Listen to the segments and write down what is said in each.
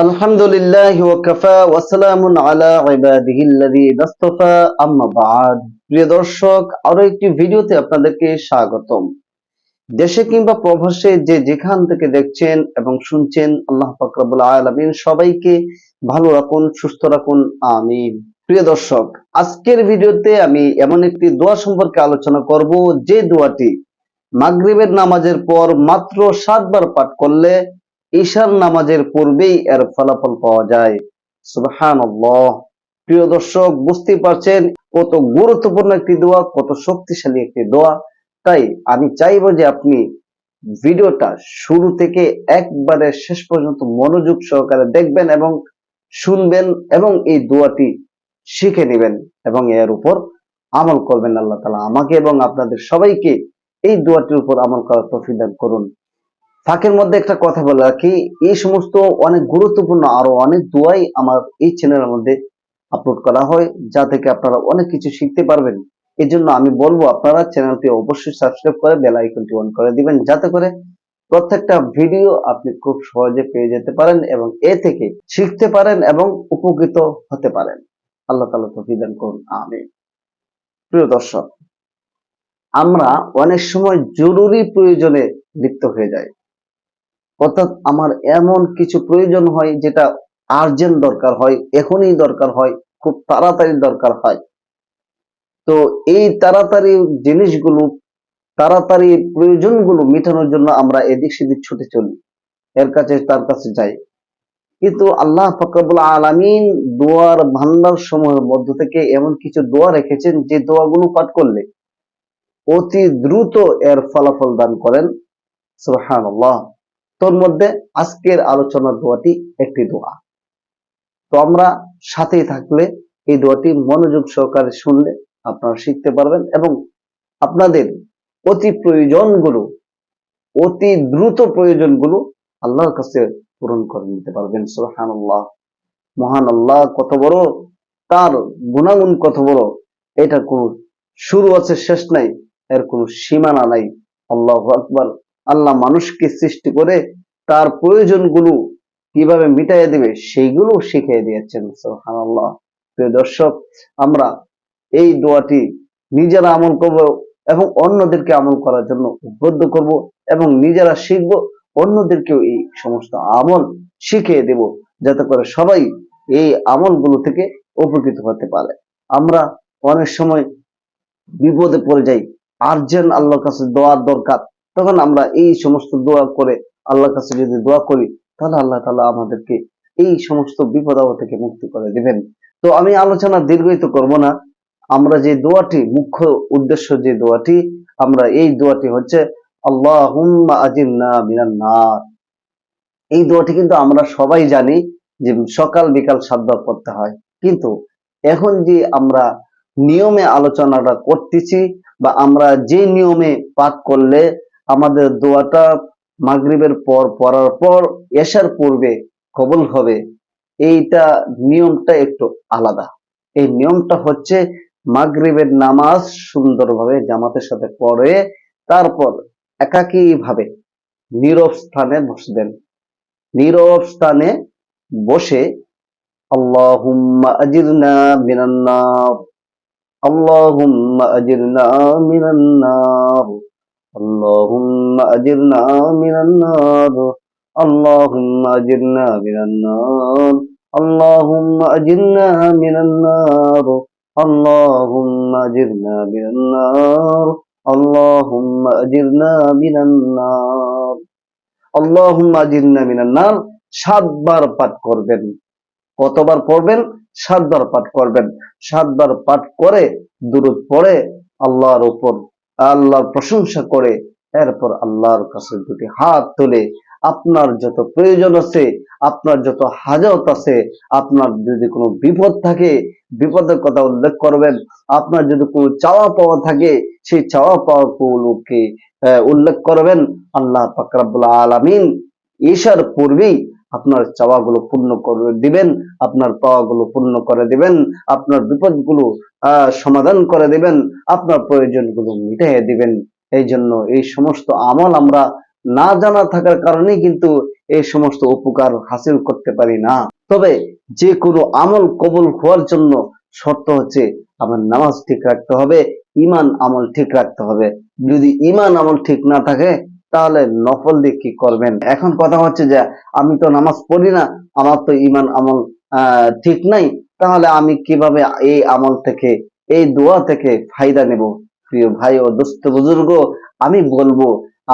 الحمد لله وكفى وسلام على عباده الذين اصطفى اما بعد প্রিয় দর্শক আরো একটি ভিডিওতে আপনাদেরকে স্বাগতম দেশে কিংবা প্রবাসে যে যেখান থেকে দেখছেন এবং শুনছেন আল্লাহ পাক রব্বুল আলামিন সবাইকে ভালো রাখুন সুস্থ রাখুন আমিন প্রিয় দর্শক আজকের ভিডিওতে আমি এমন একটি দোয়া সম্পর্কে আলোচনা করব যে দোয়াটি মাগরিবের নামাজের পর মাত্র সাতবার পাঠ করলে ঈশার নামাজের পূর্বেই এর ফলাফল পাওয়া যায়। সুবহান প্রিয় দর্শক, বুঝতেই পারছেন, কত গুরুত্বপূর্ণ একটি দোয়া, কত শক্তিশালী একটি দোয়া। তাই আমি চাইব যে আপনি ভিডিওটা শুরু থেকে একবারে শেষ পর্যন্ত মনোযোগ সহকারে দেখবেন এবং শুনবেন এবং এই দোয়াটি শিখে নেবেন এবং এর উপর আমল করবেন আল্লাহ তালা আমাকে এবং আপনাদের সবাইকে এই দোয়াটির উপর আমল করার তৌফিক দান করুন। ফাঁকের মধ্যে একটা কথা বলে রাখি, এই সমস্ত অনেক গুরুত্বপূর্ণ আরও অনেক দোয়াই আমার এই চ্যানেলের মধ্যে আপলোড করা হয়, যা থেকে আপনারা অনেক কিছু শিখতে পারবেন। এই জন্য আমি বলব, আপনারা চ্যানেলটি অবশ্যই সাবস্ক্রাইব করে বেল আইকনটি অন করে দিবেন, যাতে করে প্রত্যেকটা ভিডিও আপনি খুব সহজে পেয়ে যেতে পারেন এবং এ থেকে শিখতে পারেন এবং উপকৃত হতে পারেন। আল্লাহ তালা তফিদান করুন আমি প্রিয় দর্শক, আমরা অনেক সময় জরুরি প্রয়োজনে লিপ্ত হয়ে যাই। অর্থাৎ আমার এমন কিছু প্রয়োজন হয় যেটা আর্জেন্ট দরকার হয়, এখনই দরকার হয়, খুব তাড়াতাড়ি দরকার হয়। তো এই তাড়াতাড়ি জিনিসগুলো, তাড়াতাড়ি প্রয়োজনগুলো মেটানোর জন্য আমরা এদিক সেদিক ছুটে চলি, এর কাছে তার কাছে যাই। কিন্তু আল্লাহ ফকরবুল আলমিন দোয়ার ভান্ডার সমূহের মধ্য থেকে এমন কিছু দোয়া রেখেছেন যে দোয়াগুলো পাঠ করলে অতি দ্রুত এর ফলাফল দান করেন। সুহান তোর মধ্যে আজকের আলোচনার দোয়াটি একটি দোয়া। তো আমরা সাথেই থাকলে এই দোয়াটি মনোযোগ সহকারে শুনলে আপনারা শিখতে পারবেন এবং আপনাদের অতি প্রয়োজনগুলো, অতি দ্রুত প্রয়োজনগুলো আল্লাহর কাছে পূরণ করে নিতে পারবেন। সোহান আল্লাহ মহান আল্লাহ কত বড়, তার গুণাগুণ কত বড় এটা কোনো শুরু আছে, শেষ নাই, এর কোনো সীমানা নাই। আল্লাহ আকবর। আল্লাহ মানুষকে সৃষ্টি করে তার প্রয়োজনগুলো কীভাবে মিটাইয়া দিবে, সেইগুলো শিখিয়ে দিয়েছেন, সুবহানাল্লাহ। প্রিয় দর্শক, আমরা এই দোয়াটি নিজেরা আমল করব এবং অন্যদেরকে আমল করার জন্য উদ্বুদ্ধ করব এবং নিজেরা শিখব, অন্যদেরকেও এই সমস্ত আমল শিখিয়ে দেব, যাতে করে সবাই এই আমলগুলো থেকে উপকৃত হতে পারে। আমরা অনেক সময় বিপদে পড়ে যাই, আর্জেন্ট আল্লাহর কাছে দোয়ার দরকার তখন আমরা এই সমস্ত দোয়া করে আল্লাহর কাছে যদি দোয়া করি, তাহলে আল্লাহ তালা আমাদেরকে এই সমস্ত বিপদ থেকে মুক্তি করে দিবেন। তো আমি আলোচনা দীর্ঘায়িত করব না। আমরা যে দোয়াটি, মুখ্য উদ্দেশ্য যে দোয়াটি, আমরা এই দোয়াটি হচ্ছে আল্লাহ এই দোয়াটি কিন্তু আমরা সবাই জানি যে সকাল বিকাল সাতবার করতে হয়। কিন্তু এখন যে আমরা নিয়মে আলোচনাটা করতেছি বা আমরা যে নিয়মে পাঠ করলে আমাদের দোয়াটা মাগরিবের পর পড়ার পর এসার পূর্বে কবল হবে। এইটা নিয়মটা একটু আলাদা। এই নিয়মটা হচ্ছে মাগরিবের নামাজ সুন্দরভাবে জামাতের সাথে পড়ে, তারপর একাকী ভাবে নীরব স্থানে বসবেন। নীরব স্থানে বসে মিনান নার اللهم أجرنا من النار اللهم أجرنا من النار اللهم أجرنا من النار اللهم أجرنا من النار اللهم أجرنا من النار اللهم أجرنا من النار সাতবার পাঠ করবেন কতবার পড়বেন সাতবার পাঠ করবেন সাতবার পাঠ করে দূরত পড়ে আল্লাহর উপর আল্লাহর প্রশংসা করে, এরপর আল্লাহর কাছে দুটি হাত তুলে, আপনার যত প্রয়োজন আছে, আপনার যত হাজত আছে, আপনার যদি কোনো বিপদ থাকে, বিপদের কথা উল্লেখ করবেন, আপনার যদি কোনো চাওয়া পাওয়া থাকে, সেই চাওয়া পাওয়া গুলোকে উল্লেখ করবেন, আল্লাহ ফাকরাবুল আলমিন ঈশার পূর্বেই আপনার চাওয়াগুলো পূর্ণ করে দিবেন, আপনার পাওয়াগুলো পূর্ণ করে দিবেন, আপনার বিপদগুলো সমাধান করে দিবেন, আপনার প্রয়োজনগুলো মিটাইয়ে দিবেন। এই জন্য এই সমস্ত আমল আমরা না জানা থাকার কারণেই কিন্তু এই সমস্ত উপকার হাসিল করতে পারি না। তবে যে কোনো আমল কবুল হওয়ার জন্য শর্ত হচ্ছে আমার নামাজ ঠিক রাখতে হবে ইমান আমল ঠিক রাখতে হবে। যদি ইমান আমল ঠিক না থাকে তাহলে নফল দিয়ে কি করবেন? এখন কথা হচ্ছে যে, আমি তো নামাজ পড়ি না, আমার তো ইমান আমল ঠিক নাই, তাহলে আমি কীভাবে এই আমল থেকে, এই দোয়া থেকে ফায়দা নেব? প্রিয় ভাই ও দোস্ত বুজুর্গ, আমি বলব,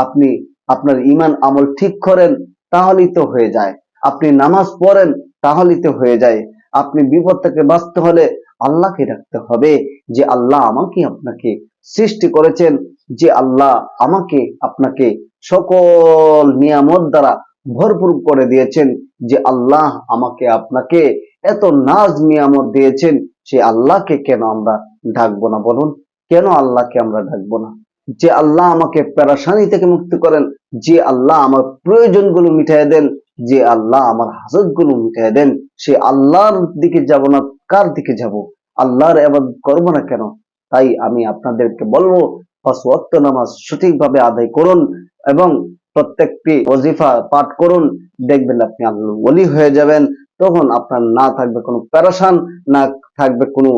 আপনি আপনার ইমান আমল ঠিক করেন, তাহলেই তো হয়ে যায়। আপনি নামাজ পড়েন, তাহলেই তো হয়ে যায়। আপনি বিপদ থেকে বাঁচতে হলে আল্লাহকে রাখতে হবে যে, আল্লাহ আমাকে আপনাকে সৃষ্টি করেছেন যে আল্লাহ আমাকে আপনাকে সকল নিয়ামত দ্বারা ভরপুর করে দিয়েছেন, যে আল্লাহ আমাকে আপনাকে এত নাজ নিয়ামত দিয়েছেন, সে আল্লাহকে কেন আমরা ডাকবো না বলুন? কেন আল্লাহকে আমরা ডাকবো না? যে আল্লাহ আমাকে পেরাশানি থেকে মুক্তি করেন, যে আল্লাহ আমার প্রয়োজনগুলো মিটাই দেন, যে আল্লাহ আমার হাজতগুলো মিটাই দেন, সে আল্লাহর দিকে যাব না, কার দিকে যাব? আল্লাহর এবার করব না কেন? তাই আমি আপনাদেরকে বলব পাঁচ নামাজ সঠিকভাবে আদায় করুন এবং প্রত্যেকটি ওজিফা পাঠ করুন, দেখবেন আপনি আল্লাহ ওলি হয়ে যাবেন, তখন আপনার না থাকবে কোনো প্যারাসান, না থাকবে কোনো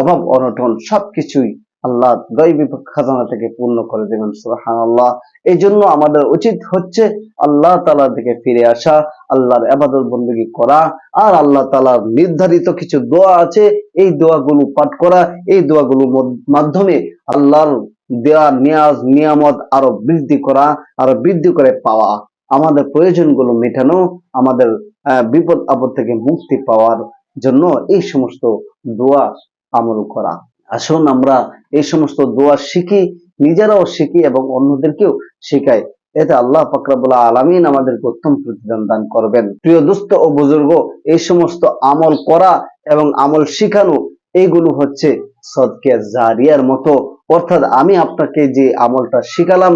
অভাব, অনটন, সবকিছুই আল্লাহ দৈবী খাজানা থেকে পূর্ণ করে দেবেন সুহান আল্লাহ এই জন্য আমাদের উচিত হচ্ছে আল্লাহ তালার দিকে ফিরে আসা, আল্লাহর আবাদত বন্দী করা, আর আল্লাহ তালার নির্ধারিত কিছু দোয়া আছে, এই দোয়াগুলো পাঠ করা, এই দোয়াগুলোর মাধ্যমে আল্লাহর দেওয়া নিয়াজ, নিয়ামত আরও বৃদ্ধি করা, আরও বৃদ্ধি করে পাওয়া, আমাদের প্রয়োজনগুলো মেটানো, আমাদের বিপদ আপদ থেকে মুক্তি পাওয়ার জন্য এই সমস্ত দোয়া আমল করা। আসুন আমরা এই সমস্ত দোয়া শিখি, নিজেরাও শিখি এবং অন্যদেরকেও শেখাই। এতে আল্লাহ ফাকরাবুল্লাহ আলামিন আমাদেরকে উত্তম প্রতিদান দান করবেন। প্রিয় দুস্থ ও বুজুর্গ, এই সমস্ত আমল করা এবং আমল শিখানো এইগুলো হচ্ছে সদকে জারিয়ার মতো অর্থাৎ আমি আপনাকে যে আমলটা শিখালাম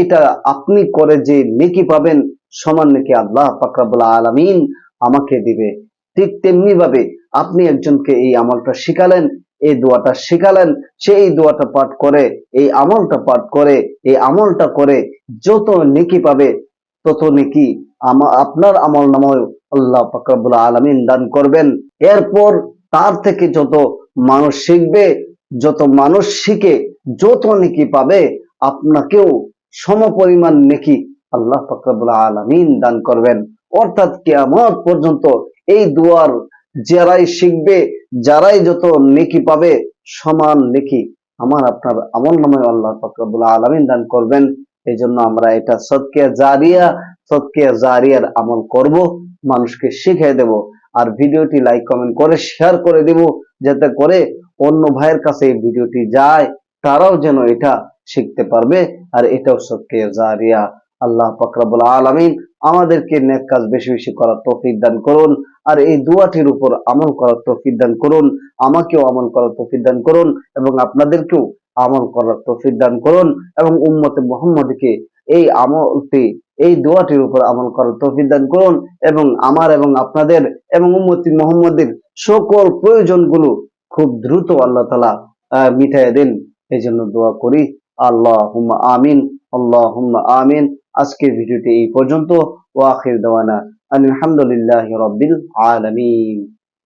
এটা আপনি করে যে নেকি পাবেন, সমান নেকি আল্লাহ ফাকরাবুল্লাহ আলামিন আমাকে দিবে। ঠিক তেমনি ভাবে আপনি একজনকে এই আমলটা শিখালেন, এই দোয়াটা শিখালেন, সে এই দোয়াটা পাঠ করে, এই আমলটা পাঠ করে, এই আমলটা করে যত নেকি পাবে, তত নেকি আপনার আমল নাময় আল্লাহ ফাকরাবুল আলমিন দান করবেন। এরপর তার থেকে যত মানুষ শিখবে যত মানুষ শিখে, যত নেকি পাবে, আপনাকেও সম পরিমাণ নেকি আল্লাহ ফাকরাবুল আলমিন দান করবেন। অর্থাৎ কেমন পর্যন্ত এই দুয়ার যারাই শিখবে, যারাই যত নেকি পাবে, সমান নেকি আমার আপনার আমল নামে আল্লাহ ফাকরাবুল আলমিন দান করবেন। এই জন্য আমরা এটা সৎকে জারিয়া সৎকিয়া জারিয়ার আমল করব, মানুষকে শিখিয়ে দেব। আর ভিডিওটি লাইক কমেন্ট করে শেয়ার করে দেব, যাতে করে অন্য ভাইয়ের কাছে এই ভিডিওটি যায়, তারাও যেন এটা শিখতে পারবে। আর এটাও সৎকে জারিয়া। আল্লাহ ফাকরাবুল আলমিন আমাদেরকে নেক কাজ বেশি বেশি করার তৌফিক দান করুন। আর এই দুয়াটির উপর আমল করার তৌফিক দান করুন, আমাকেও আমল করার তৌফিক দান করুন এবং আপনাদেরকেও আমল করার তৌফিক দান করুন এবং উম্মতে মোহাম্মদকে এই আমলটি, এই দোয়াটির উপর আমল করার তৌফিক দান করুন এবং আমার এবং আপনাদের এবং উম্মতি মোহাম্মদের সকল প্রয়োজনগুলো খুব দ্রুত আল্লাহ তালা মিটাইয়া দেন। এই জন্য দোয়া করি আল্লাহ হুম আমিন আল্লাহ হুম আমিন। আজকের ভিডিওটি এই পর্যন্ত। ওয়াখির দেওয়ানা আলহামদুলিল্লাহ রব্বিল আলামিন।